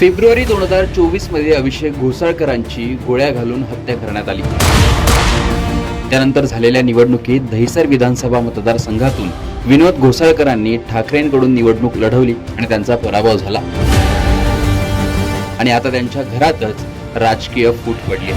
February दोन हजार चोवीसमध्ये अभिषेक घोसाळकरांची गोळ्या घालून हत्या करण्यात आली. त्यानंतर झालेल्या निवडणुकीत दहिसर विधानसभा मतदारसंघातून विनोद घोसाळकरांनी ठाकरेंकडून निवडणूक लढवली आणि त्यांचा पराभव झाला. आणि आता त्यांच्या घरातच राजकीय फूट पडली.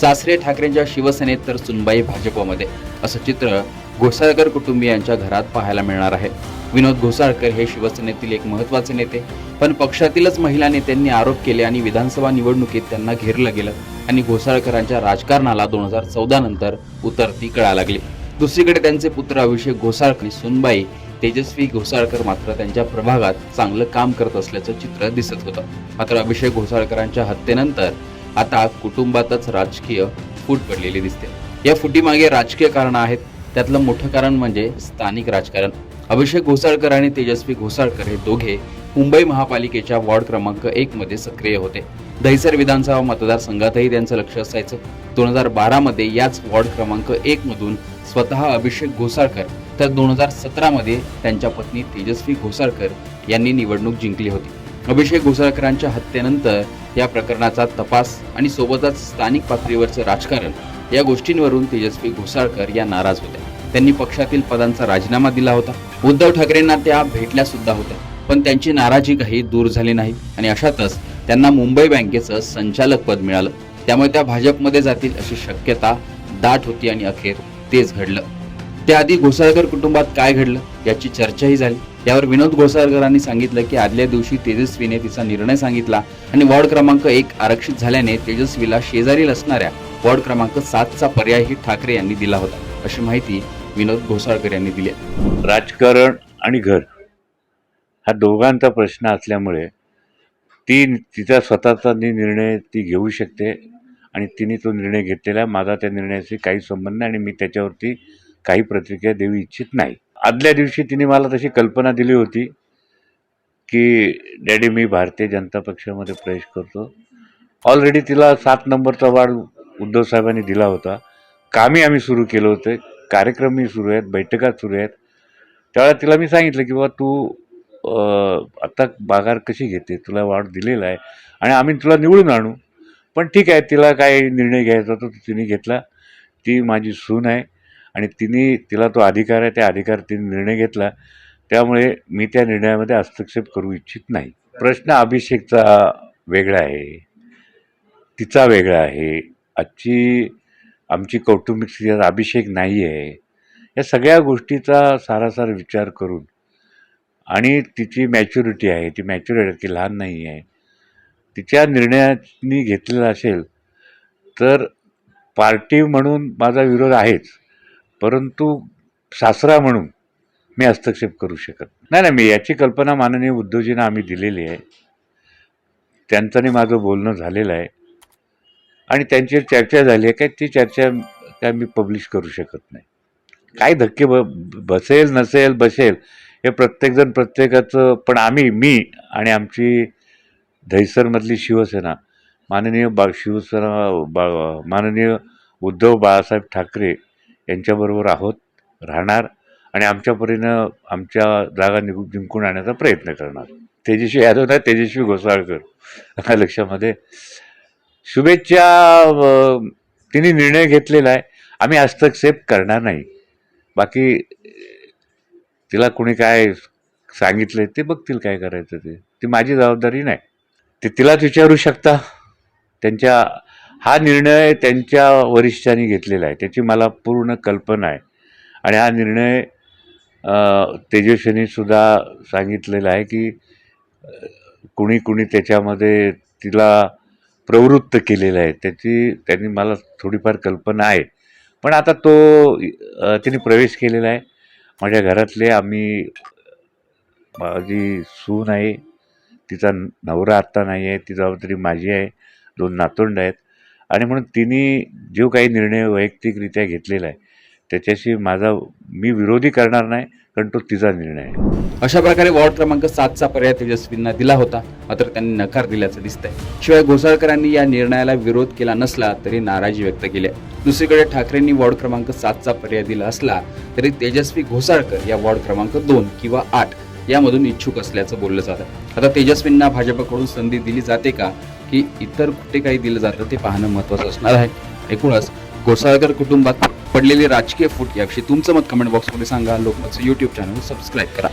सासरे ठाकरेंच्या शिवसेनेत तर सुनबाई भाजपमध्ये असं चित्र घोसाळकर कुटुंबियांच्या घरात पाहायला मिळणार आहे. विनोद घोसाळकर हे शिवसेनेतील एक महत्त्वाचे नेते पण पक्षातीलच महिला नेत्यांनी आरोप केले आणि विधानसभा निवडणुकीत त्यांना घेरलं गेलं आणि घोसाळकरांच्या राजकारणाला दोन हजार चौदा नंतर उतरती कळा लागली. दुसरीकडे त्यांचे पुत्र अभिषेक घोसाळकर आणि सुनबाई तेजस्वी घोसाळकर मात्र त्यांच्या प्रभागात चांगलं काम करत असल्याचं चित्र दिसत होतं. मात्र अभिषेक घोसाळकरांच्या हत्येनंतर आता कुटुंबातच राजकीय फूट पडलेली दिसते. या फुटीमागे राजकीय कारणं आहेत त्यातलं मोठं कारण म्हणजे स्थानिक राजकारण. अभिषेक घोसाळकर आणि तेजस्वी घोसाळकर हे दोघे मुंबई महापालिकेच्या वॉर्ड क्रमांक एक मध्ये सक्रिय होते. दहिसर विधानसभा मतदारसंघातही त्यांचं लक्ष असायचं. दोन हजार बारामध्ये याच वॉर्ड क्रमांक एक मधून स्वतः अभिषेक घोसाळकर तर दोन हजार सतरामध्ये त्यांच्या पत्नी तेजस्वी घोसाळकर यांनी निवडणूक जिंकली होती. अभिषेक घोसाळकरांच्या हत्येनंतर या प्रकरणाचा तपास आणि सोबतच स्थानिक पातळीवरचं राजकारण या गोष्टींवरून तेजस्वी घोसाळकर या नाराज होत्या. त्यांनी पक्षातील पदांचा राजीनामा दिला होता. उद्धव ठाकरेंना त्या भेटल्या सुद्धा होत्या. पण त्यांची नाराजी काही दूर झाली नाही आणि अशातच त्यांना मुंबई बँकेचं संचालक पद मिळालं. त्यामुळे त्या भाजपमध्ये जातील अशी शक्यता दाट होती आणि अखेर तेच घडलं. त्याआधी घोसाळकर कुटुंबात काय घडलं याची चर्चाही झाली. यावर विनोद घोसाळकरांनी सांगितलं की आदल्या दिवशी तेजस्वीने तिचा निर्णय सांगितला आणि वॉर्ड क्रमांक एक आरक्षित झाल्याने तेजस्वीला शेजारील असणाऱ्या वॉर्ड क्रमांक सातचा पर्यायही ठाकरे यांनी दिला होता अशी माहिती विनोद घोसाळकर यांनी दिली आहे. राजकारण आणि घर हा दोघांचा प्रश्न असल्यामुळे ती तिचा स्वतःचा निर्णय ती घेऊ शकते आणि तिने तो निर्णय घेतलेला आहे. माझा त्या निर्णयाशी काही संबंध नाही आणि मी त्याच्यावरती काही प्रतिक्रिया देऊ इच्छित नाही आदल्या दिवशी तिने मला तशी कल्पना दिली होती की डॅडी मी भारतीय जनता पक्षामध्ये प्रवेश करतो ऑलरेडी तिला सात नंबरचा वाढ उद्धव साहेबांनी दिला होता. कामे आम्ही सुरू केलं होतं. कार्यक्रमही सुरू आहेत बैठका सुरू आहेत. त्यावेळेला तिला मी सांगितलं की बाबा तू आत्ता बागार कशी घेते? तुला वाढ दिलेला आहे आणि आम्ही तुला निवडून आणू. पण ठीक आहे तिला काय निर्णय घ्यायचा तो तिने घेतला. ती माझी सून आहे आणि तिने तिला तो अधिकार आहे त्या अधिकार तिने निर्णय घेतला. त्यामुळे मी त्या निर्णयामध्ये हस्तक्षेप करू इच्छित नाही. प्रश्न अभिषेकचा वेगळा आहे. तिचा वेगळा आहे. आजची आमची कौटुंबिक स्थिती अभिषेक नाही आहे या सगळ्या गोष्टीचा सारासार विचार करून आणि तिची मॅच्युरिटी आहे ती मॅच्युरिटी ती लहान नाही आहे तिच्या निर्णयानी घेतलेला असेल तर पार्टी म्हणून माझा विरोध आहेच परंतु सासरा म्हणून मी हस्तक्षेप करू शकत नाही. नाही मी याची कल्पना माननीय उद्धवजींना आम्ही दिलेली आहे. त्यांचं माझं बोलणं झालेलं आहे. आणि त्यांची चर्चा झाली आहे काय ती चर्चा काय मी पब्लिश करू शकत नाही. काय धक्के ब बसेल नसेल बसेल हे प्रत्येकजण प्रत्येकाचं पण आम्ही मी आणि आमची दहिसरमधली शिवसेना माननीय बा शिवसेना बा माननीय उद्धव बाळासाहेब ठाकरे यांच्याबरोबर आहोत राहणार आणि आमच्या परीनं आमच्या जागा निघू जिंकून आणण्याचा प्रयत्न करणार. तेजस्वी यादव नाही तेजस्वी घोसाळकर लक्षामध्ये शुभेच्छा तिने निर्णय घेतलेला आहे. आम्ही हस्तक्षेप करणार नाही. बाकी तिला कुणी काय सांगितलं ते बघतील काय करायचं ते. ती माझी जबाबदारी नाही. ते तिलाच विचारू शकता. त्यांच्या हा निर्णय त्यांच्या वरिष्ठांनी घेतलेला आहे. त्याची मला पूर्ण कल्पना आहे. आणि हा निर्णय तेजस्वीनीसुद्धा तेजस्वीनी सुद्धा सांगितलेला आहे की कुणी कुणी त्याच्यामध्ये तिला प्रवृत्त केलेलं आहे. त्याची त्यांनी मला थोडीफार कल्पना आहे. पण आता तो त्यांनी तिने प्रवेश केलेला आहे. माझ्या घरातले आम्ही माझी सून आहे. तिचा नवरा आत्ता नाही आहे. ती जबाबदारी माझी आहे. दोन नातोंड आहेत. आणि म्हणून तिने जो काही निर्णय वैयक्तिकरित्या घेतलेला आहे त्याच्याशी माझा मी विरोधी करणार नाही कारण तो तिचा निर्णय आहे. अशा प्रकारे वॉर्ड क्रमांक सातचा पर्याय तेजस्वींना दिला होता मात्र त्यांनी नकार दिल्याचं दिसतंय. शिवाय घोसाळकरांनी या निर्णयाला विरोध केला नसला तरी नाराजी व्यक्त केली आहे. दुसरीकडे ठाकरेंनी वॉर्ड क्रमांक सातचा पर्याय दिला असला तरी तेजस्वी घोसाळकर या वॉर्ड क्रमांक दोन किंवा आठ यामधून इच्छुक असल्याचं बोललं जातं. आता तेजस्वींना भाजपकडून संधी दिली जाते का की इतर कुठे काही दिलं जातं ते पाहणं महत्त्वाचं असणार आहे. एकूणच घोसाळकर कुटुंबात पडलेली राजकीय फूट याविषयी तुमचं मत कमेंट बॉक्समध्ये सांगा. लोकमतचं यूट्यूब चॅनल सबस्क्राईब करा.